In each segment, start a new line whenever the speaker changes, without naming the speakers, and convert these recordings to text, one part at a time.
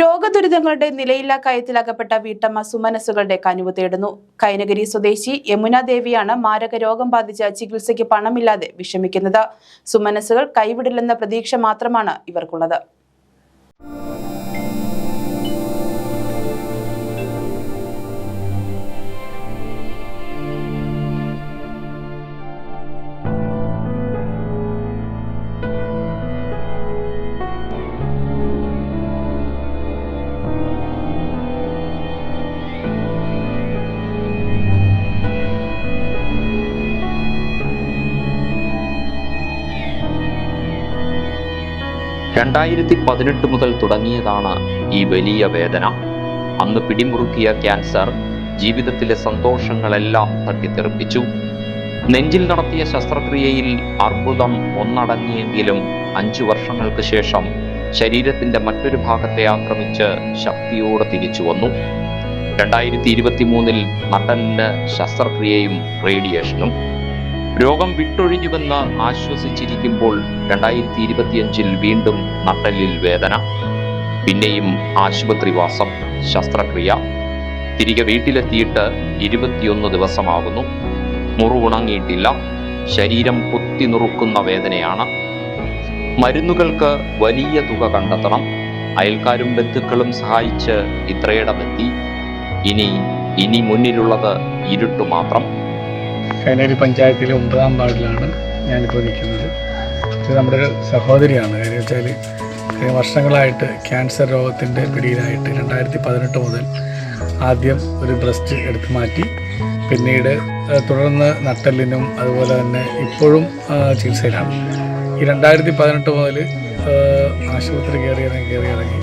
രോഗദുരിതങ്ങളുടെ നിലയില്ലാ കയത്തിലകപ്പെട്ട വീട്ടമ്മ സുമനസുകളുടെ കനിവ് തേടുന്നു. കൈനഗിരി സ്വദേശി യമുന ദേവിയാണ് മാരക രോഗം ബാധിച്ച ചികിത്സയ്ക്ക് പണമില്ലാതെ വിഷമിക്കുന്നത്. സുമനസുകൾ കൈവിടില്ലെന്ന പ്രതീക്ഷ മാത്രമാണ് ഇവർക്കുള്ളത്.
രണ്ടായിരത്തി പതിനെട്ട് മുതൽ തുടങ്ങിയതാണ് ഈ വലിയ വേദന. അന്ന് പിടിമുറുക്കിയ ക്യാൻസർ ജീവിതത്തിലെ സന്തോഷങ്ങളെല്ലാം തട്ടിത്തെറിപ്പിച്ചു. നെഞ്ചിൽ നടത്തിയ ശസ്ത്രക്രിയയിൽ അർബുദം ഒന്നടങ്ങിയെങ്കിലും അഞ്ചു വർഷങ്ങൾക്ക് ശേഷം ശരീരത്തിന്റെ മറ്റൊരു ഭാഗത്തെ ആക്രമിച്ച് ശക്തിയോടെ തിരിച്ചു വന്നു. രണ്ടായിരത്തി ഇരുപത്തി മൂന്നിൽ നട്ടലിന് ശസ്ത്രക്രിയയും റേഡിയേഷനും. രോഗം വിട്ടൊഴിഞ്ഞുവെന്ന് ആശ്വസിച്ചിരിക്കുമ്പോൾ രണ്ടായിരത്തി ഇരുപത്തിയഞ്ചിൽ വീണ്ടും നട്ടലിൽ വേദന. പിന്നെയും ആശുപത്രിവാസം ശസ്ത്രക്രിയ. തിരികെ വീട്ടിലെത്തിയിട്ട് ഇരുപത്തിയൊന്ന് ദിവസമാകുന്നു. മുറിവുണങ്ങിയിട്ടില്ല. ശരീരം കുത്തി നുറുക്കുന്ന വേദനയാണ്. മരുന്നുകൾക്ക് വലിയ തുക കണ്ടെത്തണം. അയൽക്കാരും ബന്ധുക്കളും സഹായിച്ച് ഇത്രയിടമെത്തി. ഇനി ഇനി മുന്നിലുള്ളത് ഇരുട്ടു മാത്രം.
കൈനരി പഞ്ചായത്തിലെ ഒമ്പതാം വാർഡിലാണ് ഞാനിപ്പോൾ നിൽക്കുന്നത്. ഇത് നമ്മുടെ ഒരു സഹോദരിയാണ്. കാര്യം വെച്ചാൽ വർഷങ്ങളായിട്ട് ക്യാൻസർ രോഗത്തിന്റെ പിടിയിലായിട്ട് രണ്ടായിരത്തി പതിനെട്ട് മുതൽ ആദ്യം ഒരു ബ്രസ്റ്റ് എടുത്തു മാറ്റി പിന്നീട് തുടർന്ന് നട്ടലിനും അതുപോലെ തന്നെ ഇപ്പോഴും ചികിത്സയിലാണ്. ഈ രണ്ടായിരത്തി പതിനെട്ട് മുതൽ ആശുപത്രി കയറി ഇറങ്ങി കയറി ഇറങ്ങി.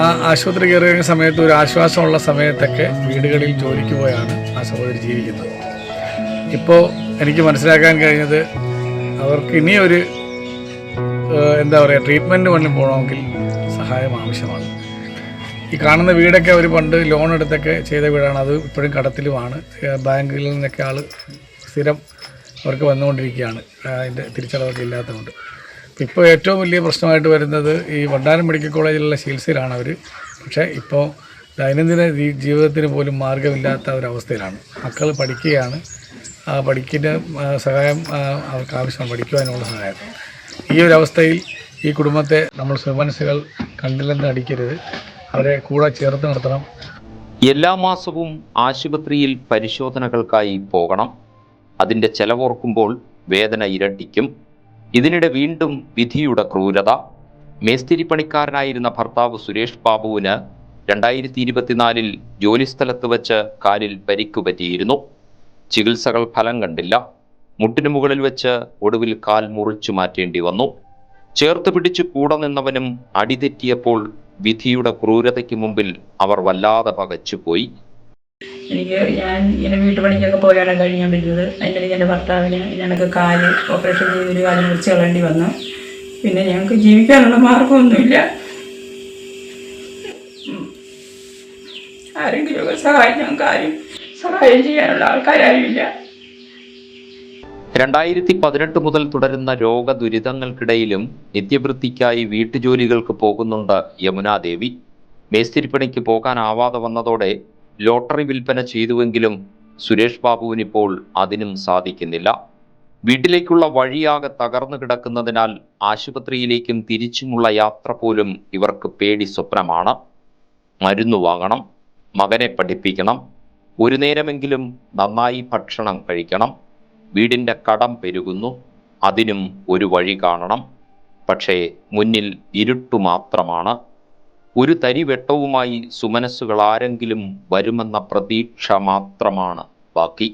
ആ ആശുപത്രി കയറി ഇറങ്ങിയ സമയത്ത് ഒരു ആശ്വാസമുള്ള സമയത്തൊക്കെ വീടുകളിൽ ജോലിക്ക് പോയാണ് ആ സഹോദരി ജീവിക്കുന്നത്. ഇപ്പോൾ എനിക്ക് മനസ്സിലാക്കാൻ കഴിഞ്ഞത് അവർക്ക് ഇനിയൊരു എന്താ പറയുക ട്രീറ്റ്മെന്റ് വല്ലതും പോകണമെങ്കിൽ സഹായം ആവശ്യമാണ്. ഈ കാണുന്ന വീടൊക്കെ അവർ പണ്ട് ലോൺ എടുത്തൊക്കെ ചെയ്ത വീടാണ്. അത് ഇപ്പോഴും കടത്തിലുമാണ്. ബാങ്കിൽ നിന്നൊക്കെ ആൾ സ്ഥിരം അവർക്ക് വന്നുകൊണ്ടിരിക്കുകയാണ്. അതിന്റെ തിരിച്ചടവൊക്കെ ഇല്ലാത്തതുകൊണ്ട്. ഇപ്പോൾ ഏറ്റവും വലിയ പ്രശ്നമായിട്ട് വരുന്നത് ഈ വണ്ടാനം മെഡിക്കൽ കോളേജിലുള്ള ചികിത്സയിലാണ് അവർ പക്ഷേ ഇപ്പോൾ ദൈനംദിന ജീവിതത്തിന് പോലും മാർഗമില്ലാത്ത ഒരവസ്ഥയിലാണ് മക്കൾ പഠിക്കുകയാണ്. പഠിക്കുന്ന സഹായം അവർക്ക് ആവശ്യമാണ് പഠിക്കുവാനുള്ള സഹായം. ഈ ഒരു അവസ്ഥയിൽ ഈ കുടുംബത്തെ നമ്മൾ സുമനസ്സുകൾ കണ്ടില്ലെന്ന് അടിക്കരുത്. അവരെ കൂടെ ചേർത്ത് നിർത്തണം.
എല്ലാ മാസവും ആശുപത്രിയിൽ പരിശോധനകൾക്കായി പോകണം. അതിന്റെ ചെലവോർക്കുമ്പോൾ വേദന ഇരട്ടിക്കും. ഇതിനിടെ വീണ്ടും വിധിയുടെ ക്രൂരത. മേസ്തിരി പണിക്കാരനായിരുന്ന ഭർത്താവ് സുരേഷ് ബാബുവിന് രണ്ടായിരത്തി ഇരുപത്തിനാലിൽ ജോലിസ്ഥലത്ത് വച്ച് കാലിൽ പരിക്കു പറ്റിയിരുന്നു. ചികിത്സകൾ ഫലം കണ്ടില്ല. മുട്ടിനു മുകളിൽ വെച്ച് ഒടുവിൽ കാൽ മുറിച്ചു മാറ്റേണ്ടി വന്നു. ചേർത്ത് പിടിച്ചു കൂടെ നിന്നവനും അടിതെറ്റിയപ്പോൾ വിധിയുടെ ക്രൂരതയ്ക്ക് മുമ്പിൽ അവർ വല്ലാതെ പകച്ചുപോയി
എനിക്ക് ഞാൻ ഇങ്ങനെ വീട്ടുപണിക്കൊക്കെ പോയാണ് കഴിയാൻ പറ്റുന്നത് അതിന്റെ ഇടയ്ക്ക് എന്റെ ഭർത്താവിന് ഞങ്ങൾക്ക് കാൽ ഓപ്പറേഷൻ ചെയ്ത് ഒരു കാൽ മുറിച്ച് കളേണ്ടി വന്നു. പിന്നെ ഞങ്ങൾക്ക് ജീവിക്കാനുള്ള മാർഗമൊന്നുമില്ല. ആരെങ്കിലും ആരെങ്കിലുമൊക്കെ സഹായിക്കാൻ കാര്യം സഹായം ചെയ്യാനുള്ള ആൾക്കാരായില്ല.
രണ്ടായിരത്തി പതിനെട്ട് മുതൽ തുടരുന്ന രോഗ ദുരിതങ്ങൾക്കിടയിലും നിത്യവൃത്തിക്കായി വീട്ടുജോലികൾക്ക് പോകുന്നുണ്ട് യമുനാദേവി മേസ്തിരിപ്പണിക്ക് പോകാനാവാതെ വന്നതോടെ ലോട്ടറി വിൽപ്പന ചെയ്തുവെങ്കിലും സുരേഷ് ബാബുവിനിപ്പോൾ അതിനും സാധിക്കുന്നില്ല. വീട്ടിലേക്കുള്ള വഴിയാകെ തകർന്നു കിടക്കുന്നതിനാൽ ആശുപത്രിയിലേക്കും തിരിച്ചുമുള്ള യാത്ര പോലും ഇവർക്ക് പേടി സ്വപ്നമാണ്. മരുന്ന് വാങ്ങണം മകനെ പഠിപ്പിക്കണം ഒരു നേരമെങ്കിലും നന്നായി ഭക്ഷണം കഴിക്കണം. വീടിന്റെ കടം പെരുകുന്നു. അതിനും ഒരു വഴി കാണണം. പക്ഷേ മുന്നിൽ ഇരുട്ടു മാത്രമാണ്. ഒരു തരി വെട്ടവുമായി സുമനസ്സുകൾ ആരെങ്കിലും വരുമെന്ന പ്രതീക്ഷ മാത്രമാണ് ബാക്കി.